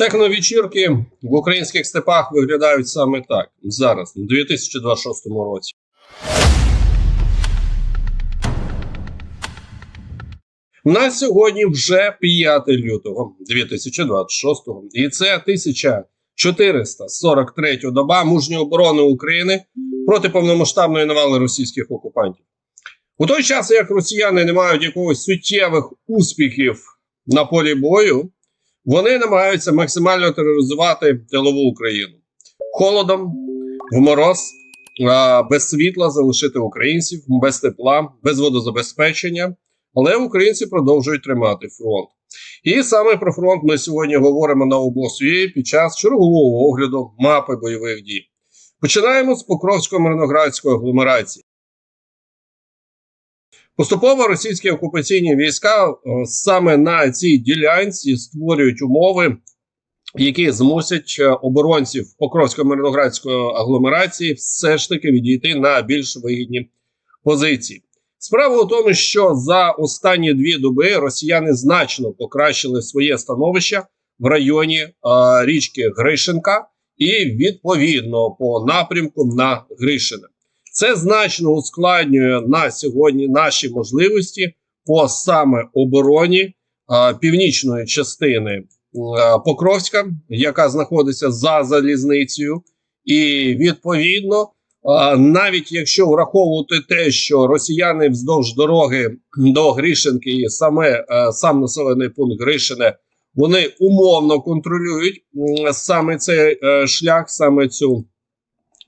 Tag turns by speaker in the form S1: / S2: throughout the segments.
S1: Техновечірки в українських степах виглядають саме так зараз, у 2026 році. У нас сьогодні вже 5 лютого 2026 і це 1443 доба мужньої оборони України проти повномасштабної навали російських окупантів. У той час, як росіяни не мають якогось суттєвих успіхів на полі бою, вони намагаються максимально тероризувати тилову Україну холодом, в мороз, без світла залишити українців, без тепла, без водозабезпечення. Але українці продовжують тримати фронт. І саме про фронт ми сьогодні говоримо на області під час чергового огляду мапи бойових дій. Починаємо з Покровсько-Мирноградської агломерації. Поступово російські окупаційні війська е, саме на цій ділянці створюють умови, які змусять е, оборонців Покровсько-Мирноградської агломерації все ж таки відійти на більш вигідні позиції. Справа у тому, що за останні дві доби росіяни значно покращили своє становище в районі е, річки Гришинка і відповідно по напрямку на Гришине. Це значно ускладнює на сьогодні наші можливості по саме обороні північної частини Покровська, яка знаходиться за залізницею, і відповідно, навіть якщо враховувати те, що росіяни вздовж дороги до Гришинки і саме сам населений пункт Гришине, вони умовно контролюють саме цей е, шлях, саме цю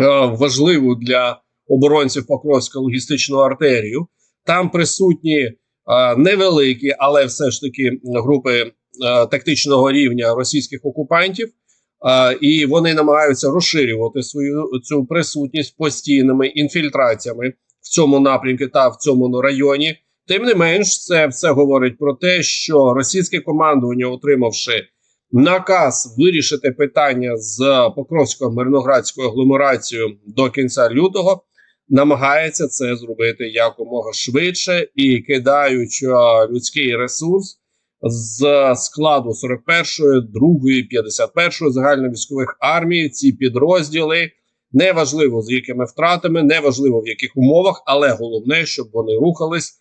S1: е, важливу для оборонців Покровська логістичну артерію. Там присутні е, невеликі, але все ж таки групи е, тактичного рівня російських окупантів, е, і вони намагаються розширювати свою цю присутність постійними інфільтраціями в цьому напрямку та в цьому районі. Тим не менш, це все говорить про те, що російське командування, отримавши наказ вирішити питання з Покровсько-Мирноградською агломерацією до кінця лютого, намагається це зробити якомога швидше і кидаючи людський ресурс з складу 41-ї, 2-ї, 51-ї загальновійськових армій. Ці підрозділи неважливо з якими втратами, неважливо в яких умовах, але головне, щоб вони рухались,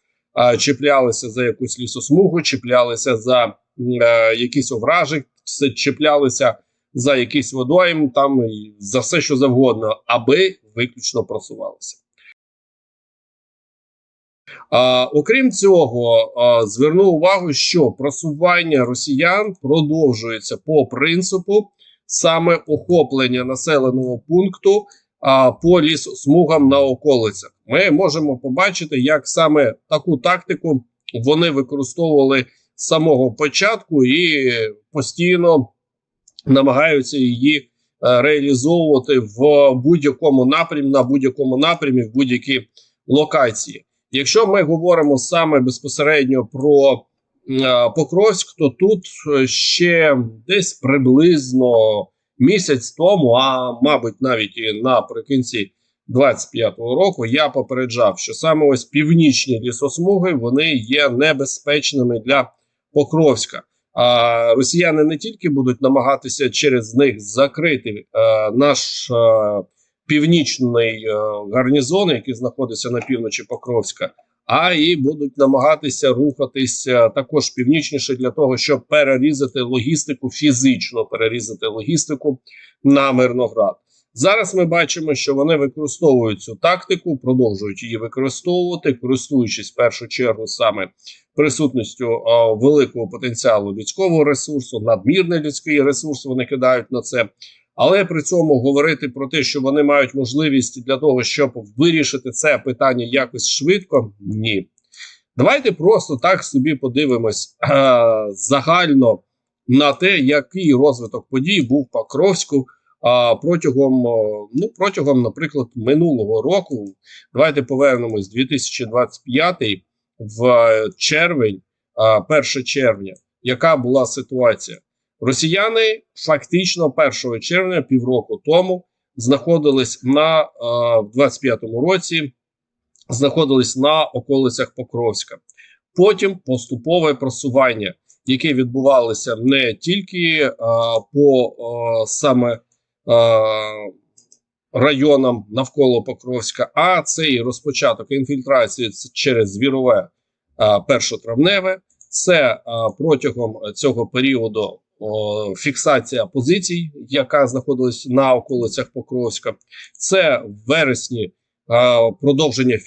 S1: чіплялися за якусь лісосмугу, чіплялися за е, якісь овражі, чіплялися за якийсь водойм, там за все, що завгодно, аби виключно просувалися. А, окрім цього, а, зверну увагу, що просування росіян продовжується по принципу саме охоплення населеного пункту а, по лісосмугам на околицях. Ми можемо побачити, як саме таку тактику вони використовували з самого початку і постійно намагаються її е, реалізовувати в будь-якому напрямі, на будь-якому напрямі, в будь-якій локації. Якщо ми говоримо саме безпосередньо про е, Покровськ, то тут е, ще десь приблизно місяць тому, а мабуть, навіть і наприкінці 25-го року, я попереджав, що саме ось північні лісосмуги вони є небезпечними для Покровська. А росіяни не тільки будуть намагатися через них закрити е, наш е, північний е, гарнізон, який знаходиться на півночі Покровська, а і будуть намагатися рухатися також північніше для того, щоб перерізати логістику, фізично перерізати логістику на Мирноград. Зараз ми бачимо, що вони використовують цю тактику, продовжують її використовувати, користуючись в першу чергу саме присутністю великого потенціалу людського ресурсу, надмірний людський ресурс. Вони кидають на це. Але при цьому говорити про те, що вони мають можливість для того, щоб вирішити це питання якось швидко, ні. Давайте просто так собі подивимось е, загально на те, який розвиток подій був в Покровську а, протягом, ну, протягом, наприклад, минулого року. Давайте повернемось 2025 в червень, а, 1 червня. Яка була ситуація? Росіяни фактично 1 червня, півроку тому, знаходились на в 25-му році, знаходились на околицях Покровська. Потім поступове просування, яке відбувалося не тільки а, по а, саме а, районам навколо Покровська, а це і розпочаток інфільтрації через звірове першотравневе. Це протягом цього періоду фіксація позицій, яка знаходилась на околицях Покровська. Це в вересні продовження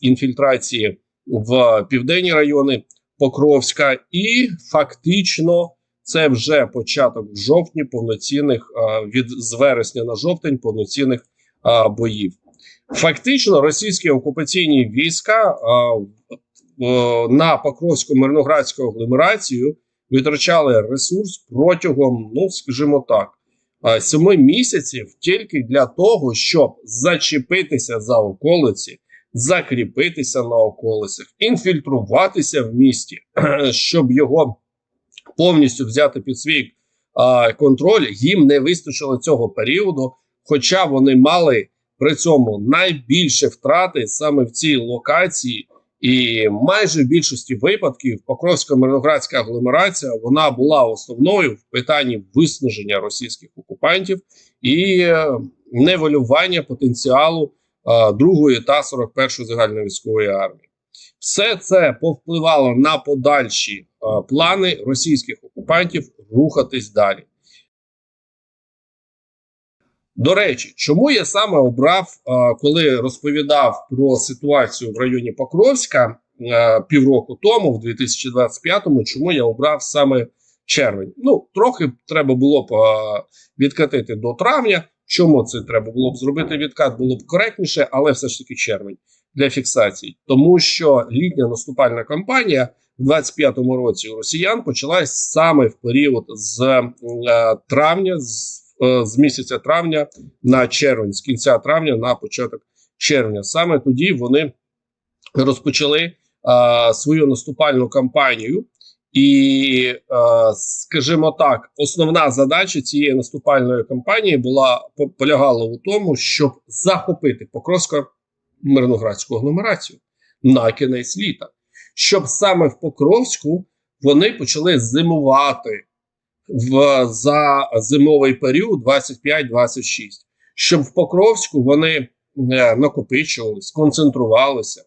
S1: інфільтрації в південні райони Покровська, і фактично це вже початок в жовтні повноцінних від з вересня на жовтень повноцінних боїв. Фактично, російські окупаційні війська на Покровську мирноградську агломерацію витрачали ресурс протягом, ну скажімо так, семи місяців тільки для того, щоб зачепитися за околиці, закріпитися на околицях, інфільтруватися в місті, щоб його повністю взяти під свій а, контроль. Їм не вистачило цього періоду, хоча вони мали при цьому найбільше втрати саме в цій локації. І майже в більшості випадків Покровська мирноградська агломерація вона була основною в питанні виснаження російських окупантів і е, невалювання потенціалу другої та 41-ї загальновійськової армії. Все це повпливало на подальші е, плани російських окупантів рухатись далі. До речі, чому я саме обрав, е, коли розповідав про ситуацію в районі Покровська е, півроку тому, в 2025-му, чому я обрав саме червень? Ну, трохи треба було б відкатити до травня. Чому це треба було б зробити відкат? Було б коректніше, але все ж таки червень для фіксації, тому що літня наступальна кампанія в 25-му році у росіян почалась саме в період з е, травня, з, е, з місяця травня на червень, з кінця травня на початок червня. Саме тоді вони розпочали е, свою наступальну кампанію. І, е, скажімо так, основна задача цієї наступальної кампанії була полягала у тому, щоб захопити Покровсько мирноградську агломерацію на кінець літа, щоб саме в Покровську вони почали зимувати в за зимовий період 25-26, щоб в Покровську вони е, накопичувалися, концентрувалися,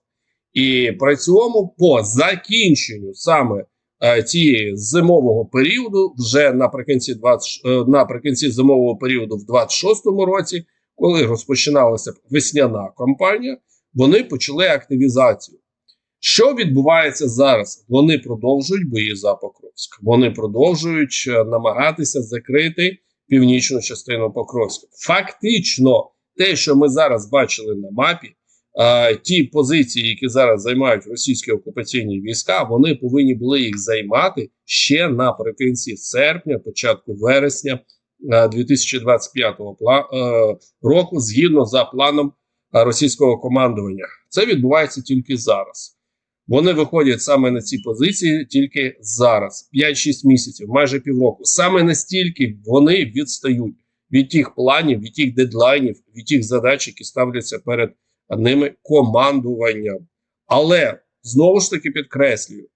S1: і при цьому по закінченню саме е, цієї зимового періоду, вже наприкінці 20, е, наприкінці зимового періоду в 26-му році, коли розпочиналася весняна кампанія, вони почали активізацію. Що відбувається зараз? Вони продовжують бої за Покровськ. Вони продовжують е, намагатися закрити північну частину Покровська. Фактично, те, що ми зараз бачили на мапі, е, ті позиції, які зараз займають російські окупаційні війська, вони повинні були їх займати ще наприкінці серпня, початку вересня 2025 пла- е, року, згідно за планом е, російського командування. Це відбувається тільки зараз. Вони виходять саме на ці позиції тільки зараз, 5-6 місяців, майже півроку. Саме настільки вони відстають від тих планів, від тих дедлайнів, від тих задач, які ставляться перед ними командуванням. Але знову ж таки підкреслюю,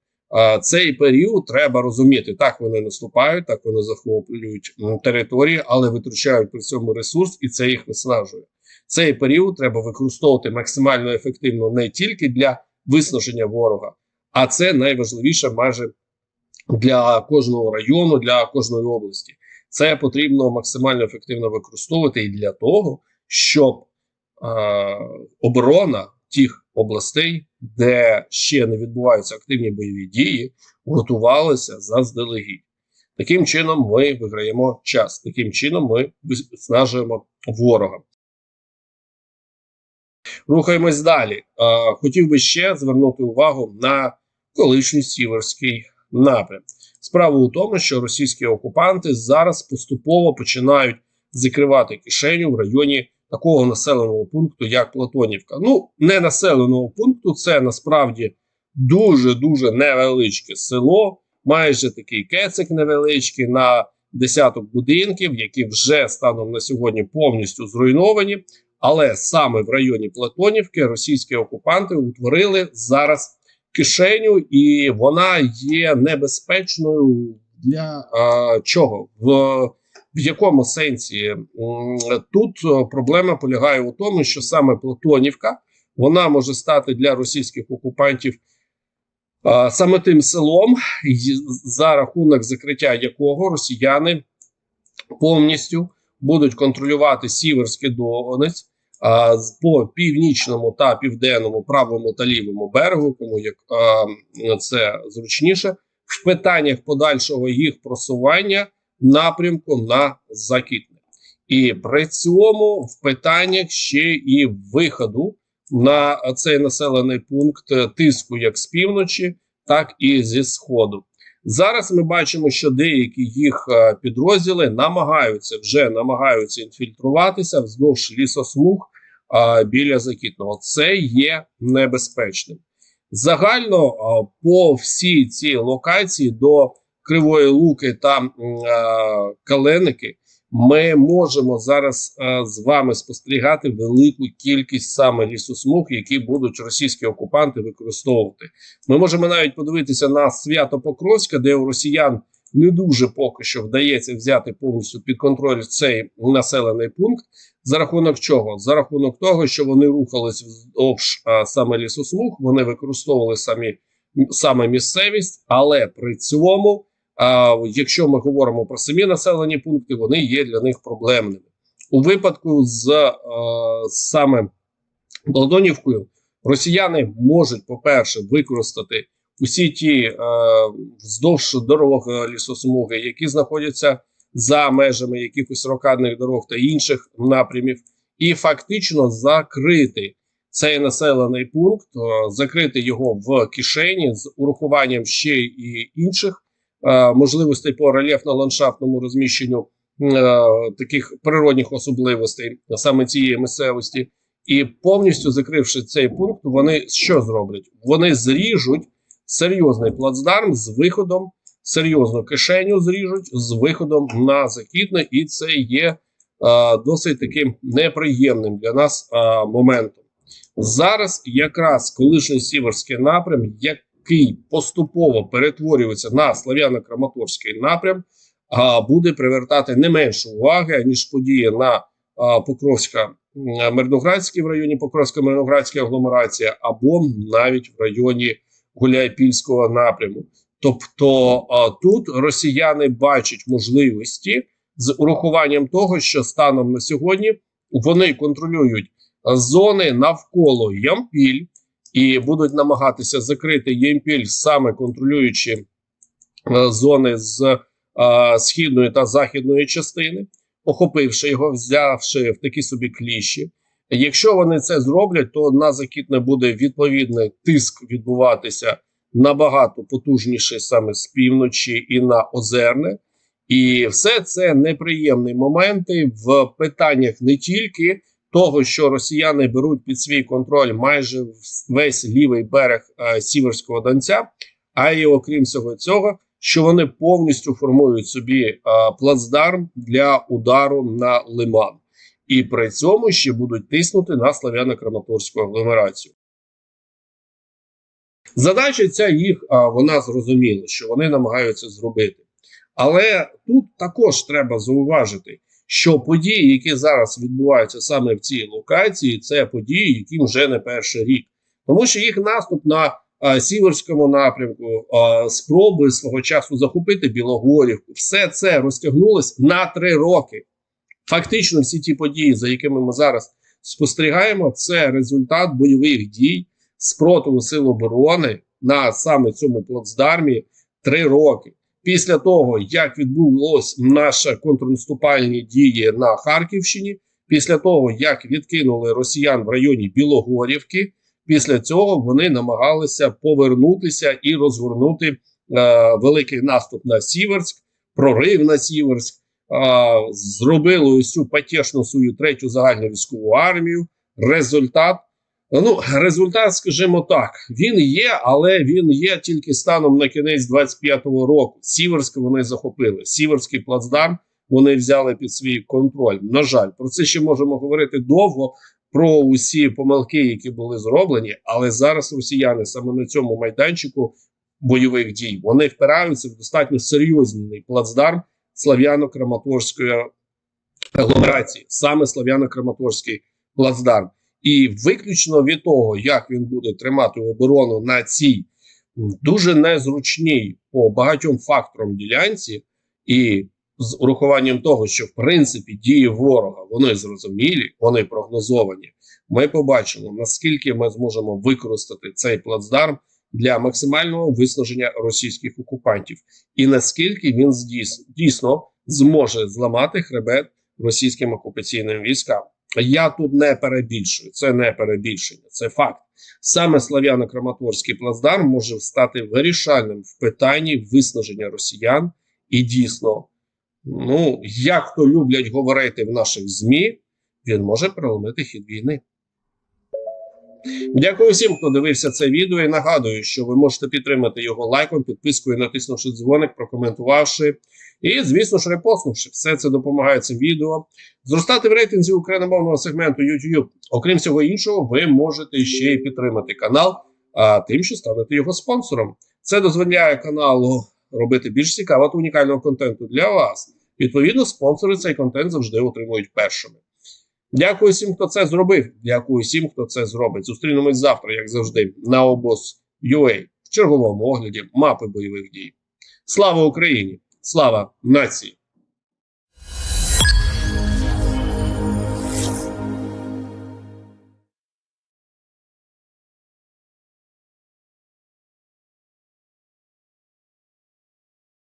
S1: цей період треба розуміти. Так вони наступають, так вони захоплюють території, але витрачають при цьому ресурс, і це їх виснажує. Цей період треба використовувати максимально ефективно не тільки для виснаження ворога, а це найважливіше майже для кожного району, для кожної області. Це потрібно максимально ефективно використовувати і для того, щоб е, оборона тих областей, де ще не відбуваються активні бойові дії, готувалася заздалегідь. Таким чином, ми виграємо час. Таким чином, ми виснажуємо ворога. Рухаємось далі. Хотів би ще звернути увагу на колишній сіверський напрям. Справа у тому, що російські окупанти зараз поступово починають закривати кишеню в районі такого населеного пункту, як Платонівка. Ну, не населеного пункту, це насправді дуже дуже невеличке село, майже такий кецик невеличкий на десяток будинків, які вже станом на сьогодні повністю зруйновані. Але саме в районі Платонівки російські окупанти утворили зараз кишеню, і вона є небезпечною для а, чого? В, в якому сенсі? Тут е, проблема полягає у тому, що саме Платонівка вона може стати для російських окупантів саме тим селом, за рахунок закриття якого росіяни повністю будуть контролювати Сіверський Донець по північному та південному, правому та лівому берегу, кому як це зручніше, в питаннях подальшого їх просування напрямку на Закітне. І при цьому в питаннях ще і виходу на цей населений пункт е, тиску як з півночі, так і зі сходу. Зараз ми бачимо, що деякі їх е, підрозділи намагаються вже намагаються інфільтруватися вздовж лісосмуг а, біля Закітного. Це є небезпечним. Загально а, по всій цій локації до Кривої Луки та а, Каленики ми можемо зараз а, з вами спостерігати велику кількість саме лісосмуг, які будуть російські окупанти використовувати. Ми можемо навіть подивитися на свято Покровська, де у росіян не дуже поки що вдається взяти повністю під контроль цей населений пункт. За рахунок чого? За рахунок того, що вони рухались вздовж а, саме лісосмуг, вони використовували самі саме місцевість, але при цьому, а, якщо ми говоримо про самі населені пункти, вони є для них проблемними. У випадку з а, саме Балдонівкою росіяни можуть, по-перше, використати усі ті е, вздовж дорог е, лісосмуги, які знаходяться за межами якихось рокадних дорог та інших напрямів, і фактично закрити цей населений пункт, е, закрити його в кишені з урахуванням ще і інших е, можливостей по рельєфно-ландшафтному розміщенню е, таких природних особливостей саме цієї місцевості. І повністю закривши цей пункт, вони що зроблять? Вони зріжуть серйозний плацдарм з виходом, серйозну кишеню зріжуть з виходом на закітне, і це є е, досить таким неприємним для нас е, моментом. Зараз якраз колишній сіверський напрям, який поступово перетворюється на слав'яно-краматорський напрям, а, буде привертати не менше уваги ніж події на Покровська Мирноградській в районі Покровська Мирноградська агломерація, або навіть в районі Гуляйпільського напряму. Тобто тут росіяни бачать можливості з урахуванням того, що станом на сьогодні вони контролюють зони навколо Ямпіль і будуть намагатися закрити Ямпіль, саме контролюючи зони з а, східної та західної частини, охопивши його, взявши в такі собі кліщі. Якщо вони це зроблять, то на закітне буде відповідний тиск відбуватися набагато потужніше саме з півночі і на озерне. І все це неприємні моменти в питаннях не тільки того, що росіяни беруть під свій контроль майже весь лівий берег е, Сіверського Донця, а й окрім всього цього, що вони повністю формують собі е, плацдарм для удару на лиман. І при цьому ще будуть тиснути на славяно-краматорську агломерацію. Задача ця їх вона зрозуміла, що вони намагаються зробити. Але тут також треба зауважити, що події, які зараз відбуваються саме в цій локації, це події, які вже не перший рік, тому що їх наступ на а, сіверському напрямку, а, спроби свого часу захопити Білогорівку, все це розтягнулось на три роки. Фактично, всі ті події, за якими ми зараз спостерігаємо, це результат бойових дій спротиву сил оборони на саме цьому плацдармі три роки. Після того, як відбулось наші контрнаступальні дії на Харківщині, Після того, як відкинули росіян в районі Білогорівки, після цього вони намагалися повернутися і розгорнути е, великий наступ на Сіверськ, прорив на Сіверськ. Е, зробили ось цю потішну свою третю загальну військову армію. Результат. Ну, результат, скажімо так, він є, але він є тільки станом на кінець 25-го року. Сіверськ вони захопили. Сіверський плацдарм вони взяли під свій контроль. На жаль, про це ще можемо говорити довго. Про усі помилки, які були зроблені, але зараз росіяни саме на цьому майданчику бойових дій вони впираються в достатньо серйозний плацдарм слав'яно-краматорської агломерації, саме слав'яно-краматорський плацдарм. І виключно від того, як він буде тримати оборону на цій дуже незручній по багатьом факторам ділянці, і з урахуванням того, що в принципі дії ворога вони зрозумілі, вони прогнозовані. Ми побачимо наскільки ми зможемо використати цей плацдарм для максимального виснаження російських окупантів, і наскільки він дійсно зможе зламати хребет російським окупаційним військам. Я тут не перебільшую, це не перебільшення, це факт. Саме Слав'яно-Краматорський плацдарм може стати вирішальним в питанні виснаження росіян, і дійсно, ну як то люблять говорити в наших ЗМІ, він може переломити хід війни. Дякую всім, хто дивився це відео. І нагадую, що ви можете підтримати його лайком, підпискою, натиснувши дзвоник, прокоментувавши. І, звісно ж, репостнувши. Все це допомагає цим відео. Зростати в рейтинзі україномовного сегменту YouTube. Окрім всього іншого, ви можете ще й підтримати канал, а тим, що станете його спонсором. Це дозволяє каналу робити більш цікавого та унікального контенту для вас. Відповідно, спонсори цей контент завжди отримують першими. Дякую всім, хто це зробив. Дякую всім, хто це зробить. Зустрінемось завтра, як завжди, на обоз UA в черговому огляді мапи бойових дій. Слава Україні! Слава нації!